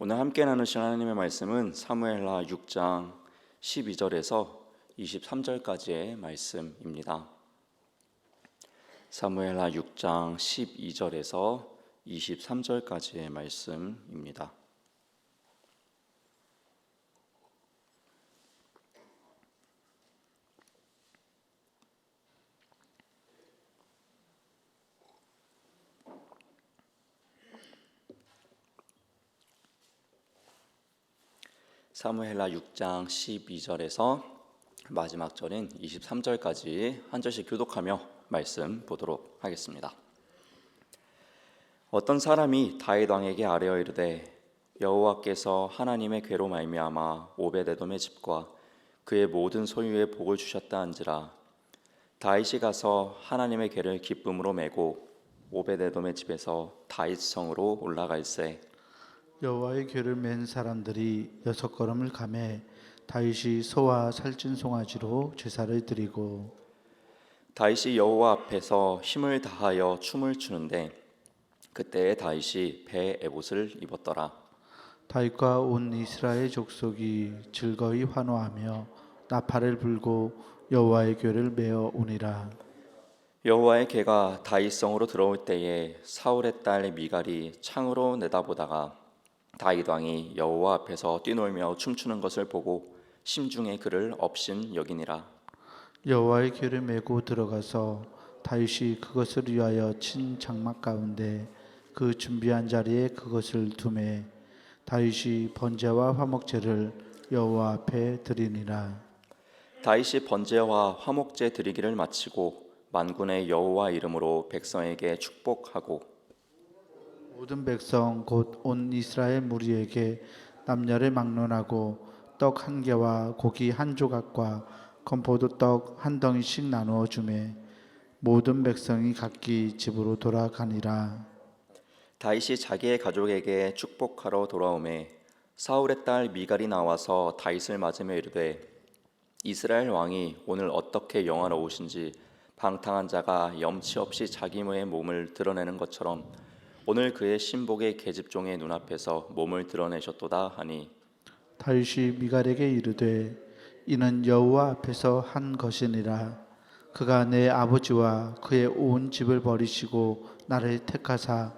오늘 함께 나누신 하나님의 말씀은 사무엘하 6장 12절에서 23절까지의 말씀입니다. 사무엘하 6장 12절에서 23절까지의 말씀입니다. 사무엘라 6장 12절에서 마지막 절인 23절까지 한 절씩 교독하며 말씀 보도록 하겠습니다. 어떤 사람이 다윗 왕에게 아뢰어 이르되 여호와께서 하나님의 괴로 말미암아 오베데돔의 집과 그의 모든 소유에 복을 주셨다 한지라 다윗이 가서 하나님의 괴를 기쁨으로 메고 오베데돔의 집에서 다윗 성으로 올라갈새 여호와의 궤를 맨 사람들이 여섯 걸음을 감해 다윗이 소와 살찐 송아지로 제사를 드리고 다윗이 여호와 앞에서 힘을 다하여 춤을 추는데 그때에 다윗이 배 에봇을 입었더라. 다윗과 온 이스라엘 족속이 즐거이 환호하며 나팔을 불고 여호와의 궤를 메어 오니라 여호와의 개가 다윗성으로 들어올 때에 사울의 딸 미갈이 창으로 내다보다가 다윗 왕이 여호와 앞에서 뛰놀며 춤추는 것을 보고 심중에 그를 업신 여기니라. 여호와의 궤를 메고 들어가서 다윗이 그것을 위하여 친 장막 가운데 그 준비한 자리에 그것을 두매 다윗이 번제와 화목제를 여호와 앞에 드리니라 다윗이 번제와 화목제 드리기를 마치고 만군의 여호와 이름으로 백성에게 축복하고 모든 백성 곧 온 이스라엘 무리에게 남녀를 막론하고 떡 한 개와 고기 한 조각과 건포도 떡 한 덩이씩 나누어 주매 모든 백성이 각기 집으로 돌아가니라. 다윗이 자기의 가족에게 축복하러 돌아오매 사울의 딸 미갈이 나와서 다윗을 맞으며 이르되 이스라엘 왕이 오늘 어떻게 영화로우신지 방탕한 자가 염치 없이 자기 의 몸을 드러내는 것처럼 오늘 그의 신복의 계집종의 눈앞에서 몸을 드러내셨도다 하니 다윗이 미갈에게 이르되 이는 여호와 앞에서 한 것이니라. 그가 내 아버지와 그의 온 집을 버리시고 나를 택하사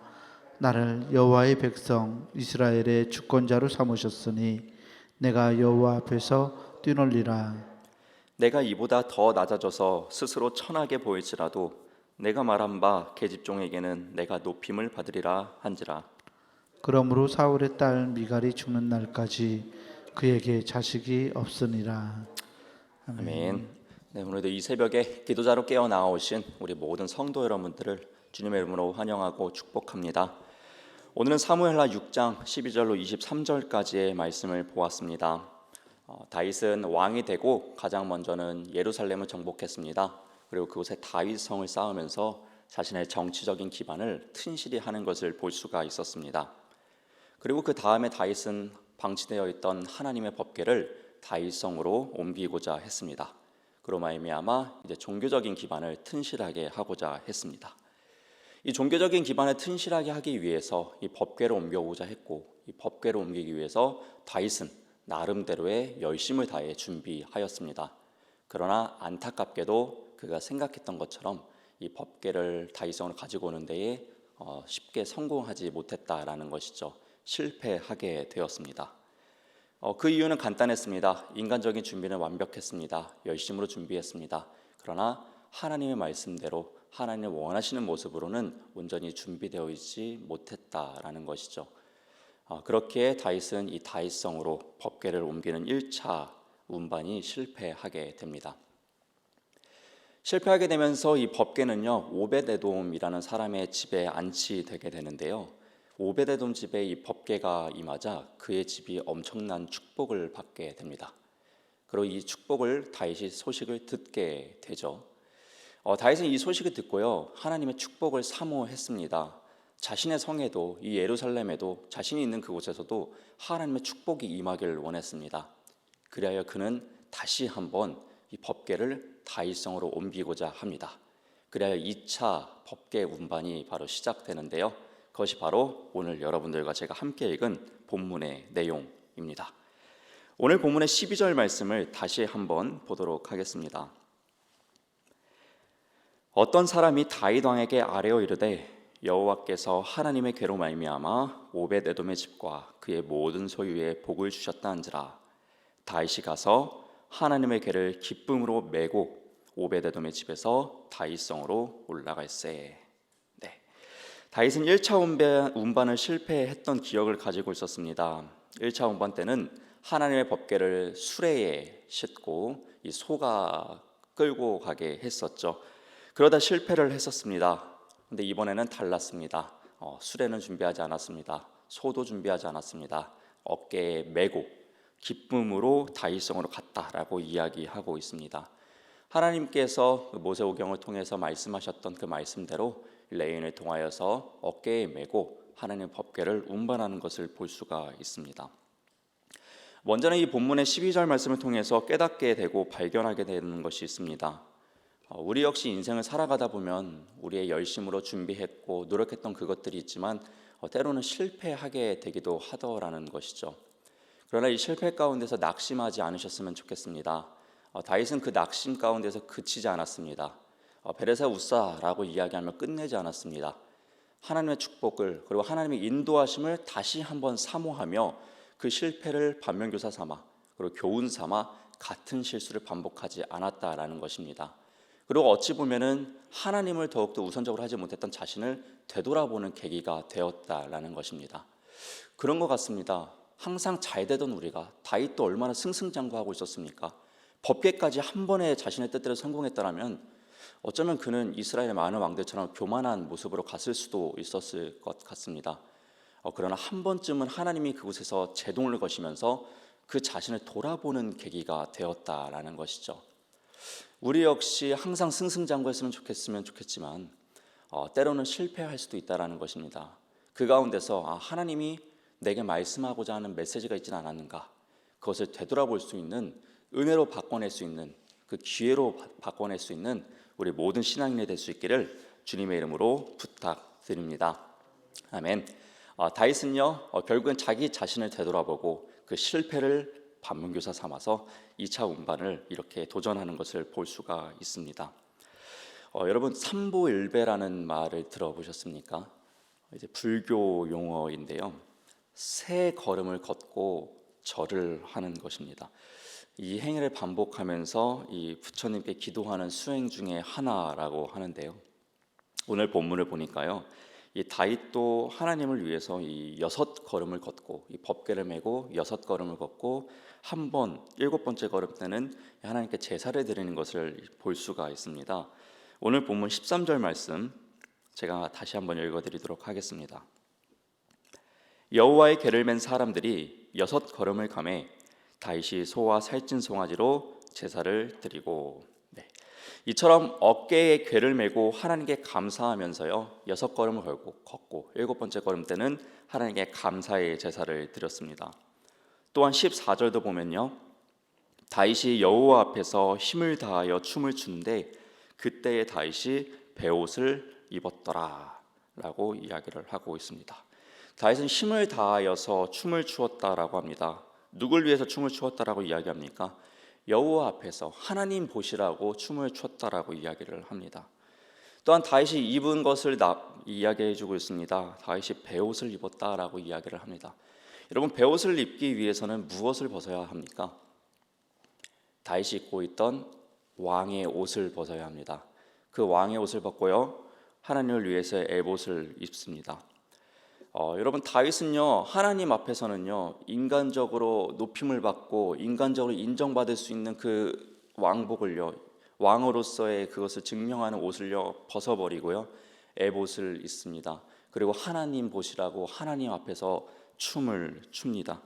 나를 여호와의 백성 이스라엘의 주권자로 삼으셨으니 내가 여호와 앞에서 뛰놀리라. 내가 이보다 더 낮아져서 스스로 천하게 보일지라도 내가 말한 바 계집종에게는 내가 높임을 받으리라 한지라 그러므로 사울의 딸 미갈이 죽는 날까지 그에게 자식이 없으니라 아멘. 네, 오늘도 이 새벽에 기도자로 깨어 나오신 우리 모든 성도 여러분들을 주님의 이름으로 환영하고 축복합니다. 오늘은 사무엘하 6장 12절로 23절까지의 말씀을 보았습니다. 어, 다윗은 왕이 되고 가장 먼저는 예루살렘을 정복했습니다. 그리고 그곳에 다윗 성을 쌓으면서 자신의 정치적인 기반을 튼실히 하는 것을 볼 수가 있었습니다. 그리고 그 다음에 다윗은 방치되어 있던 하나님의 법궤를 다윗성으로 옮기고자 했습니다. 그로 말미암아 이제 종교적인 기반을 튼실하게 하고자 했습니다. 이 종교적인 기반을 튼실하게 하기 위해서 이 법궤를 옮겨오자 했고 이 법궤를 옮기기 위해서 다윗은 나름대로의 열심을 다해 준비하였습니다. 그러나 안타깝게도 그가 생각했던 것처럼 이 법궤를 다윗성으로 가지고 오는 데에 어, 쉽게 성공하지 못했다라는 것이죠. 실패하게 되었습니다. 어, 그 이유는 간단했습니다. 인간적인 준비는 완벽했습니다. 열심으로 준비했습니다. 그러나 하나님의 말씀대로 하나님 원하시는 모습으로는 온전히 준비되어 있지 못했다라는 것이죠. 어, 그렇게 다윗은 이 다윗성으로 법궤를 옮기는 1차 운반이 실패하게 됩니다. 실패하게 되면서 이 법궤는요 오베데돔이라는 사람의 집에 안치되게 되는데요. 오베데돔 집에 이 법궤가 임하자 그의 집이 엄청난 축복을 받게 됩니다. 그리고 이 축복을 다윗이 소식을 듣게 되죠. 어, 다윗은 이 소식을 듣고요 하나님의 축복을 사모했습니다. 자신의 성에도 이 예루살렘에도 자신이 있는 그곳에서도 하나님의 축복이 임하기를 원했습니다. 그리하여 그는 다시 한번 이 법궤를 다윗성으로 옮기고자 합니다. 그래야 2차 법궤 운반이 바로 시작되는데요. 그것이 바로 오늘 여러분들과 제가 함께 읽은 본문의 내용입니다. 오늘 본문의 12절 말씀을 다시 한번 보도록 하겠습니다. 어떤 사람이 다윗 왕에게 아뢰어 이르되 여호와께서 하나님의 괴로 말미암아 오벳 에돔의 집과 그의 모든 소유에 복을 주셨다 한지라 다윗이 가서 하나님의 괴를 기쁨으로 메고 오벳 에돔의 집에서 다윗성으로 올라갈세. 네. 다윗은 1차 운반, 운반을 실패했던 기억을 가지고 있었습니다. 1차 운반 때는 하나님의 법궤를 수레에 싣고 이 소가 끌고 가게 했었죠. 그러다 실패를 했었습니다. 근데 이번에는 달랐습니다. 어, 수레는 준비하지 않았습니다. 소도 준비하지 않았습니다. 어깨에 메고 기쁨으로 다윗성으로 갔다라고 이야기하고 있습니다. 하나님께서 그 모세오경을 통해서 말씀하셨던 그 말씀대로 레인을 통하여서 어깨에 메고 하나님 법궤를 운반하는 것을 볼 수가 있습니다. 먼저는 이 본문의 12절 말씀을 통해서 깨닫게 되고 발견하게 되는 것이 있습니다. 어, 우리 역시 인생을 살아가다 보면 우리의 열심으로 준비했고 노력했던 그것들이 있지만 어, 때로는 실패하게 되기도 하더라는 것이죠. 그러나 이 실패 가운데서 낙심하지 않으셨으면 좋겠습니다. 어, 다윗은 그 낙심 가운데서 그치지 않았습니다. 베레사 우사라고 이야기하며 끝내지 않았습니다. 하나님의 축복을 그리고 하나님의 인도하심을 다시 한번 사모하며 그 실패를 반면교사 삼아 그리고 교훈 삼아 같은 실수를 반복하지 않았다라는 것입니다. 그리고 어찌 보면은 하나님을 더욱더 우선적으로 하지 못했던 자신을 되돌아보는 계기가 되었다라는 것입니다. 그런 것 같습니다. 항상 잘 되던 우리가 다윗도 얼마나 승승장구하고 있었습니까? 법계까지 한 번에 자신의 뜻대로 성공했다라면 어쩌면 그는 이스라엘의 많은 왕들처럼 교만한 모습으로 갔을 수도 있었을 것 같습니다. 어, 그러나 한 번쯤은 하나님이 그곳에서 제동을 거시면서 그 자신을 돌아보는 계기가 되었다라는 것이죠. 우리 역시 항상 승승장구했으면 좋겠으면 좋겠지만 어, 때로는 실패할 수도 있다라는 것입니다. 그 가운데서 아, 하나님이 내게 말씀하고자 하는 메시지가 있지는 않았는가 그것을 되돌아볼 수 있는 은혜로 바꿔낼 수 있는 그 기회로 바, 바꿔낼 수 있는 우리 모든 신앙인이 될 수 있기를 주님의 이름으로 부탁드립니다. 아멘. 어, 다윗은요 어, 결국은 자기 자신을 되돌아보고 그 실패를 반문교사 삼아서 2차 운반을 이렇게 도전하는 것을 볼 수가 있습니다. 어, 여러분 삼보일배라는 말을 들어보셨습니까? 이제 불교 용어인데요. 세 걸음을 걷고 절을 하는 것입니다. 이 행위를 반복하면서 이 부처님께 기도하는 수행 중에 하나라고 하는데요. 오늘 본문을 보니까요. 이 다윗도 하나님을 위해서 이 여섯 걸음을 걷고 이 법궤를 메고 여섯 걸음을 걷고 한 번 일곱 번째 걸음 때는 하나님께 제사를 드리는 것을 볼 수가 있습니다. 오늘 본문 13절 말씀 제가 다시 한번 읽어 드리도록 하겠습니다. 여호와의 궤를 맨 사람들이 여섯 걸음을 감해 다윗이 소와 살찐 송아지로 제사를 드리고 네. 이처럼 어깨에 궤를 메고 하나님께 감사하면서요 여섯 걸음을 걸고 걷고 일곱 번째 걸음 때는 하나님께 감사의 제사를 드렸습니다. 또한 14절도 보면요 다윗이 여호와 앞에서 힘을 다하여 춤을 추는데 그때의 다윗이 베옷을 입었더라라고 이야기를 하고 있습니다. 다윗은 힘을 다하여서 춤을 추었다라고 합니다. 누굴 위해서 춤을 추었다라고 이야기합니까? 여호와 앞에서 하나님 보시라고 춤을 췄다라고 이야기를 합니다. 또한 다윗이 입은 것을 이야기해 주고 있습니다. 다윗이 베옷을 입었다라고 이야기를 합니다. 여러분 베옷을 입기 위해서는 무엇을 벗어야 합니까? 다윗이 입고 있던 왕의 옷을 벗어야 합니다. 그 왕의 옷을 벗고요 하나님을 위해서 에봇을 입습니다. 어, 여러분 다윗은요 하나님 앞에서는요 인간적으로 높임을 받고 인간적으로 인정받을 수 있는 그 왕복을요 왕으로서의 그것을 증명하는 옷을요 벗어버리고요 에봇을 입습니다. 그리고 하나님 보시라고 하나님 앞에서 춤을 춥니다.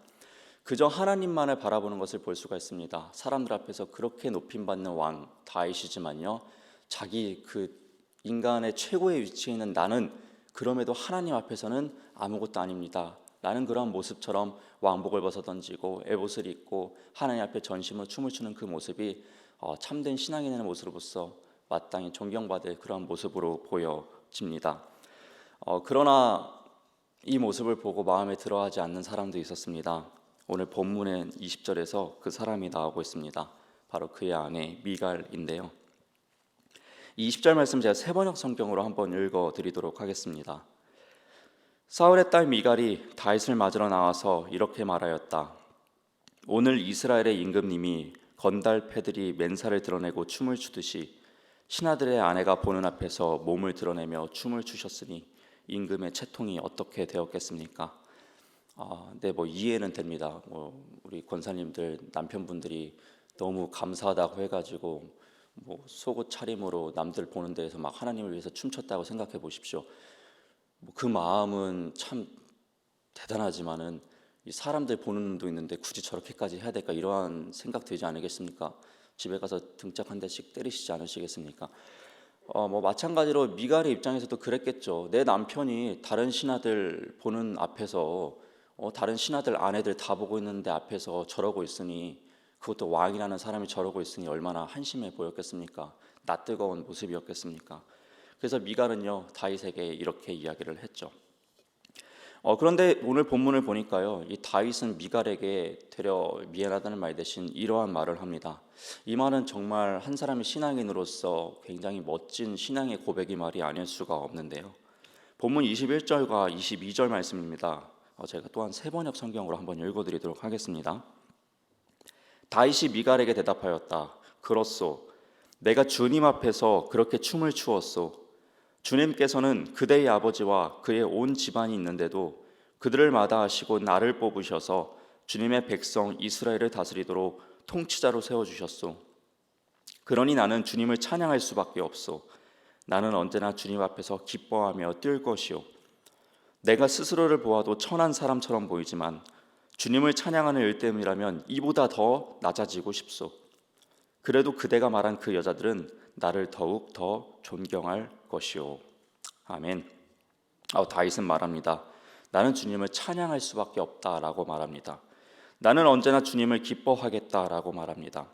그저 하나님만을 바라보는 것을 볼 수가 있습니다. 사람들 앞에서 그렇게 높임 받는 왕 다윗이지만요 자기 그 인간의 최고의 위치에 있는 나는 그럼에도 하나님 앞에서는 아무것도 아닙니다. 라는 그런 모습처럼 왕복을 벗어 던지고 에봇을 입고 하나님 앞에 전심으로 춤을 추는 그 모습이 어, 참된 신앙인의 모습으로서 마땅히 존경받을 그런 모습으로 보여집니다. 어, 그러나 이 모습을 보고 마음에 들어하지 않는 사람도 있었습니다. 오늘 본문엔 20절에서 그 사람이 나오고 있습니다. 바로 그의 아내 미갈인데요. 이 20절 말씀 제가 세 번역 성경으로 한번 읽어 드리도록 하겠습니다. 사울의 딸 미갈이 다윗을 맞으러 나와서 이렇게 말하였다. 오늘 이스라엘의 임금님이 건달 패들이 맨살을 드러내고 춤을 추듯이 신하들의 아내가 보는 앞에서 몸을 드러내며 춤을 추셨으니 임금의 채통이 어떻게 되었겠습니까? 아, 네, 뭐 이해는 됩니다. 뭐 우리 권사님들 남편분들이 너무 감사하다고 해가지고 뭐 속옷 차림으로 남들 보는 데에서 막 하나님을 위해서 춤췄다고 생각해 보십시오. 뭐 그 마음은 참 대단하지만은 이 사람들 보는 눈도 있는데 굳이 저렇게까지 해야 될까 이러한 생각 들지 않으겠습니까? 집에 가서 등짝 한 대씩 때리시지 않으시겠습니까? 어, 뭐 마찬가지로 미갈의 입장에서도 그랬겠죠. 내 남편이 다른 신하들 보는 앞에서 어, 다른 신하들 아내들 다 보고 있는데 앞에서 저러고 있으니 그것도 왕이라는 사람이 저러고 있으니 얼마나 한심해 보였겠습니까? 낯뜨거운 모습이었겠습니까? 그래서 미갈은요 다윗에게 이렇게 이야기를 했죠. 어, 그런데 오늘 본문을 보니까요, 이 다윗은 미갈에게 되려 미안하다는 말 대신 이러한 말을 합니다. 이 말은 정말 한 사람의 신앙인으로서 굉장히 멋진 신앙의 고백이 말이 아닐 수가 없는데요. 본문 21절과 22절 말씀입니다. 어, 제가 또한 세 번역 성경으로 한번 읽어드리도록 하겠습니다. 다윗이 미갈에게 대답하였다. 그렇소. 내가 주님 앞에서 그렇게 춤을 추었소. 주님께서는 그대의 아버지와 그의 온 집안이 있는데도 그들을 마다하시고 나를 뽑으셔서 주님의 백성 이스라엘을 다스리도록 통치자로 세워 주셨소. 그러니 나는 주님을 찬양할 수밖에 없소. 나는 언제나 주님 앞에서 기뻐하며 뛸 것이요. 내가 스스로를 보아도 천한 사람처럼 보이지만 주님을 찬양하는 일 때문이라면 이보다 더 낮아지고 싶소. 그래도 그대가 말한 그 여자들은 나를 더욱 더 존경할 것이요. 아멘. 아, 다윗은 말합니다. 나는 주님을 찬양할 수밖에 없다라고 말합니다. 나는 언제나 주님을 기뻐하겠다라고 말합니다.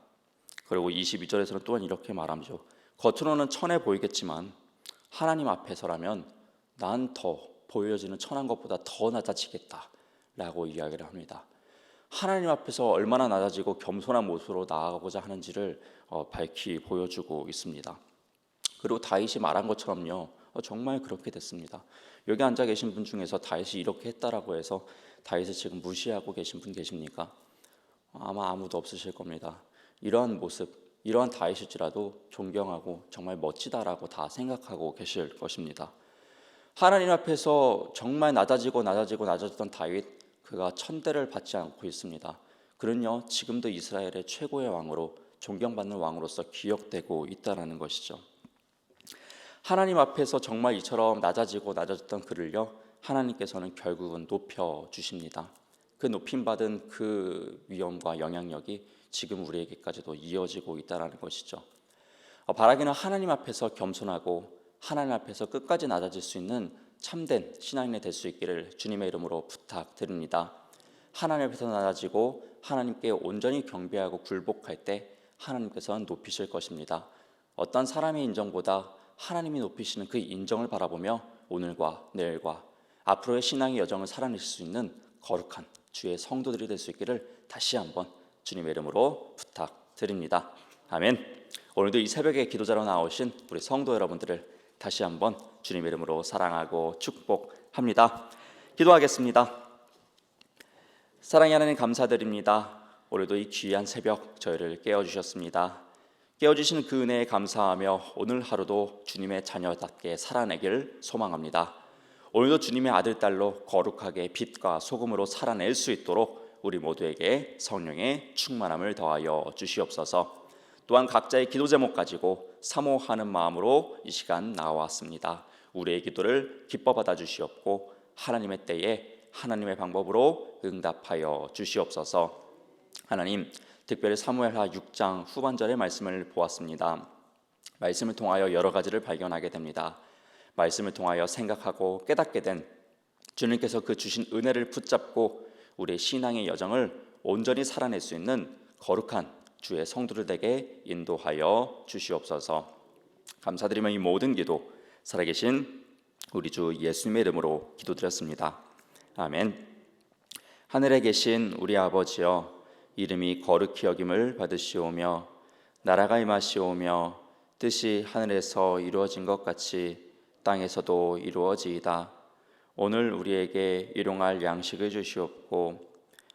그리고 22절에서는 또한 이렇게 말하죠. 겉으로는 천해 보이겠지만 하나님 앞에서라면 난 더 보여지는 천한 것보다 더 낮아지겠다 라고 이야기를 합니다. 하나님 앞에서 얼마나 낮아지고 겸손한 모습으로 나아가고자 하는지를 어, 밝히 보여주고 있습니다. 그리고 다윗이 말한 것처럼요, 어, 정말 그렇게 됐습니다. 여기 앉아 계신 분 중에서 다윗이 이렇게 했다라고 해서 다윗을 지금 무시하고 계신 분 계십니까? 아마 아무도 없으실 겁니다. 이러한 모습, 이러한 다윗일지라도 존경하고 정말 멋지다라고 다 생각하고 계실 것입니다. 하나님 앞에서 정말 낮아지고 낮아지고 낮아졌던 다윗, 그가 천대를 받지 않고 있습니다. 그는요 지금도 이스라엘의 최고의 왕으로 존경받는 왕으로서 기억되고 있다라는 것이죠. 하나님 앞에서 정말 이처럼 낮아지고 낮아졌던 그를요 하나님께서는 결국은 높여 주십니다. 그 높임 받은 그 위엄과 영향력이 지금 우리에게까지도 이어지고 있다라는 것이죠. 어, 바라기는 하나님 앞에서 겸손하고 하나님 앞에서 끝까지 낮아질 수 있는 참된 신앙인이 될 수 있기를 주님의 이름으로 부탁드립니다. 하나님 앞에서 낮아지고 하나님께 온전히 경배하고 굴복할 때 하나님께서는 높이실 것입니다. 어떤 사람의 인정보다 하나님이 높이시는 그 인정을 바라보며 오늘과 내일과 앞으로의 신앙의 여정을 살아내실 수 있는 거룩한 주의 성도들이 될 수 있기를 다시 한번 주님의 이름으로 부탁드립니다. 아멘. 오늘도 이 새벽에 기도자로 나오신 우리 성도 여러분들을 다시 한번 주님의 이름으로 사랑하고 축복합니다. 기도하겠습니다. 사랑의 하나님 감사드립니다. 오늘도 이 귀한 새벽 저희를 깨워 주셨습니다. 깨워 주시는 그 은혜에 감사하며 오늘 하루도 주님의 자녀답게 살아내길 소망합니다. 오늘도 주님의 아들 딸로 거룩하게 빛과 소금으로 살아낼 수 있도록 우리 모두에게 성령의 충만함을 더하여 주시옵소서. 또한 각자의 기도 제목 가지고 사모하는 마음으로 이 시간 나왔습니다. 우리의 기도를 기뻐 받아 주시옵고 하나님의 때에 하나님의 방법으로 응답하여 주시옵소서. 하나님, 특별히 사무엘하 6장 후반절의 말씀을 보았습니다. 말씀을 통하여 여러 가지를 발견하게 됩니다. 말씀을 통하여 생각하고 깨닫게 된 주님께서 그 주신 은혜를 붙잡고 우리의 신앙의 여정을 온전히 살아낼 수 있는 거룩한 주의 성도들에게 인도하여 주시옵소서. 감사드리며 이 모든 기도 살아계신 우리 주 예수님의 이름으로 기도드렸습니다. 아멘. 하늘에 계신 우리 아버지여 이름이 거룩히 여김을 받으시오며 나라가 임하시오며 뜻이 하늘에서 이루어진 것 같이 땅에서도 이루어지이다. 오늘 우리에게 일용할 양식을 주시옵고